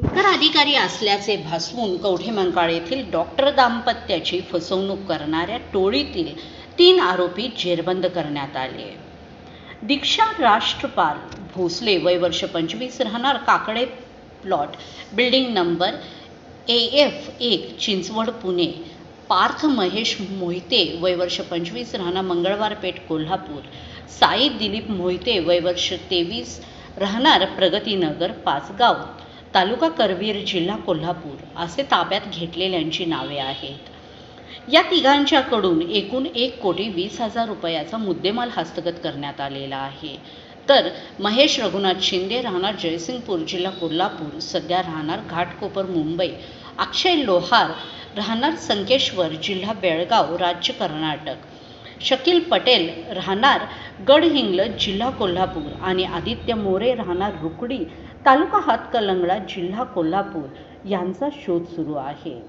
अधिकारी असल्याचे भासवून कवठेमंकाळ येथील डॉक्टर दाम्पत्याची फसवणूक करणाऱ्या टोळीतील तीन आरोपी जेरबंद करण्यात आले. दीक्षा राष्ट्रपाल भोसले वय वर्ष पंचवीस राहणार Kakade plot building number A F एक चिंचवड पुणे. पार्थ महेश मोहिते वय वर्ष पंचवीस राहणार मंगळवार पेठ कोल्हापूर. साई दिलीप मोहिते वय वर्ष तेवीस राहणार प्रगतीनगर पाचगाव. तालुका करवीर जिल्हा कोल्हापूर असे ताब्यात घेतलेल्यांची नावे आहेत. या तिघांच्याकडून एकूण एक कोटी वीस हजार रुपयाचा मुद्देमाल हस्तगत करण्यात आलेला आहे. तर महेश रघुनाथ शिंदे राहणार जयसिंगपूर जिल्हा कोल्हापूर सध्या राहणार घाटकोपर मुंबई अक्षय लोहार राहणार संकेश्वर जिल्हा बेळगाव राज्य कर्नाटक. शकील पटेल राहणार गडहिंग्लज जिल्हा कोल्हापूर आणि आदित्य मोरे राहणार रुकडी तालुका हातकलंगडा जिल्हा कोल्हापूर यांचा शोध सुरू आहे.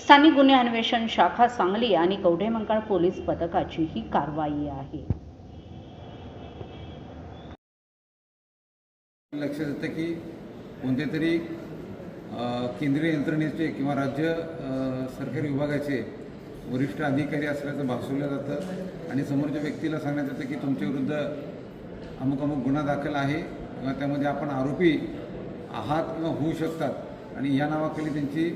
स्थानिक गुन्हे अन्वेषण शाखा सांगली आणि कवठेमंकाळ पोलीस पथकाची ही कारवाई आहे. लक्षात येतं की कोणते तरी केंद्रीय यंत्रणेचे किंवा राज्य सरकारी विभागाचे वरिष्ठ अधिकारी असल्याचं भासवलं जातं आणि समोरच्या व्यक्तीला सांगण्यात येतं की तुमच्या विरुद्ध अमुक अमुक गुन्हा दाखल आहे किंवा त्यामध्ये आपण आरोपी आहात किंवा होऊ शकतात. आणि या नावाखाली त्यांची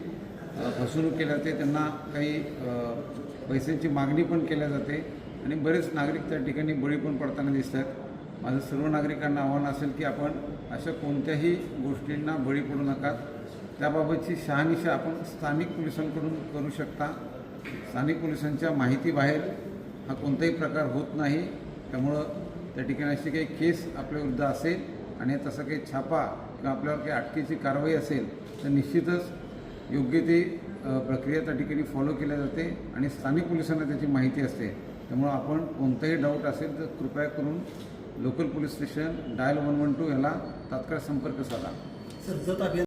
फसवणूक केली जाते. त्यांना काही पैशांची मागणी पण केल्या जाते. आणि बरेच नागरिक त्या ठिकाणी बळी पण पडताना दिसतात. माझं सर्व नागरिकांना आव्हान असेल की आपण अशा कोणत्याही गोष्टींना बळी पडू नका. त्याबाबतची शहानिशा आपण स्थानिक पोलिसांकडून करू शकता. स्थानिक पोलिसांच्या माहितीबाहेर हा कोणताही प्रकार होत नाही. त्यामुळं त्या ठिकाणी अशी काही केस आपल्याविरुद्ध असेल आणि तसा काही छापा किंवा आपल्यावर काही अटकेची कारवाई असेल तर निश्चितच योग्य ती प्रक्रिया त्या ठिकाणी फॉलो केल्या जाते आणि स्थानिक पोलिसांना त्याची माहिती असते. त्यामुळं आपण कोणताही डाऊट असेल तर कृपया करून local police station dial one one two याला तात्काळ संपर्क साधा. सर जत अभियान